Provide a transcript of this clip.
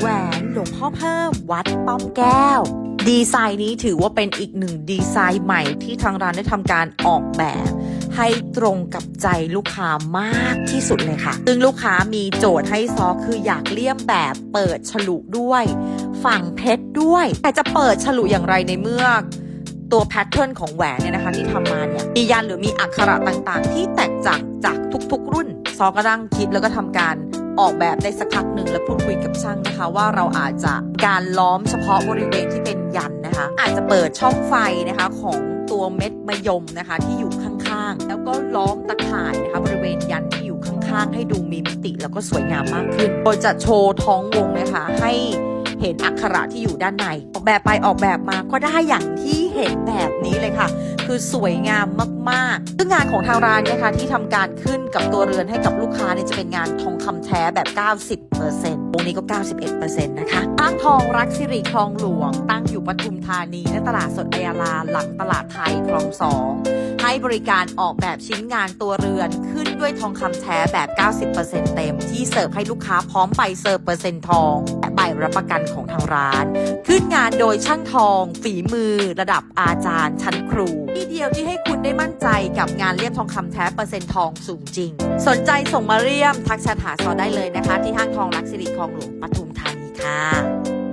แหวนหลวงพ่อเพิ่มวัดป้อมแก้ว ดีไซน์นี้ถือว่าเป็นอีกหนึ่งดีไซน์ใหม่ที่ทางร้านได้ทำการออกแบบให้ตรงกับใจลูกค้ามากที่สุดเลยค่ะ ซึ่งลูกค้ามีโจทย์ให้ซอคืออยากเลี่ยมแบบเปิดฉลุด้วย ฝั่งเพชรด้วย แต่จะเปิดฉลุอย่างไรในเมื่อตัวแพทเทิร์นของแหวนเนี่ยนะคะที่ทำมาเนี่ยมียันหรือมีอักขระต่างๆ ที่แตกต่างจากทุกๆรุ่น ซอก็นั่งคิดแล้วก็ทำการ ออกแบบได้สักพักหนึ่งแล้วพูดคุยกับช่างนะคะ ว่าเราอาจจะการล้อมเฉพาะบริเวณที่เป็นยันนะคะ อาจจะเปิดช่องไฟนะคะของตัวเม็ดมะยมนะคะที่อยู่ข้างๆ แล้วก็ล้อมตะข่ายนะคะบริเวณยันที่อยู่ข้างๆ ให้ดูมีมิติแล้วก็สวยงามมากขึ้น โดยจะโชว์ท้องวงนะคะให้เห็นอักขระที่อยู่ด้านใน ออกแบบไปออกแบบมาก็ได้อย่างที่เห็นแบบนี้เลยค่ะ คือสวยงามมากๆ ซึ่งงานของทางร้านเนี่ยค่ะที่ทำการขึ้นกับตัวเรือนให้กับลูกค้าเนี่ยจะเป็นงานทองคำแท้แบบ 90%ตรงนี้ก็ 91%นะคะอ้างทองรักสิริคลองหลวง ตั้งอยู่ปทุมธานีและตลาดสดอัยาลาหลังตลาดไทยคลองสองให้บริการออกแบบชิ้นงานตัวเรือนขึ้นด้วยทองคำแท้แบบ 90%เต็ม ที่เสิร์ฟให้ลูกค้าพร้อมใบเสิร์ฟเปอร์เซ็นต์ทองแบ รับประกันของทางร้าน ขึ้นงานโดยช่างทอง ฝีมือ ระดับอาจารย์ ชั้นครู ที่เดียวที่ให้คุณได้มั่นใจกับงานเลี่ยมทองคำแท้เปอร์เซ็นต์ทองสูงจริง สนใจส่งมาเลี่ยมทักแชทหาซอได้เลยนะคะ ที่ห้างทองลักสิริคลองหลวงปทุมธานีค่ะ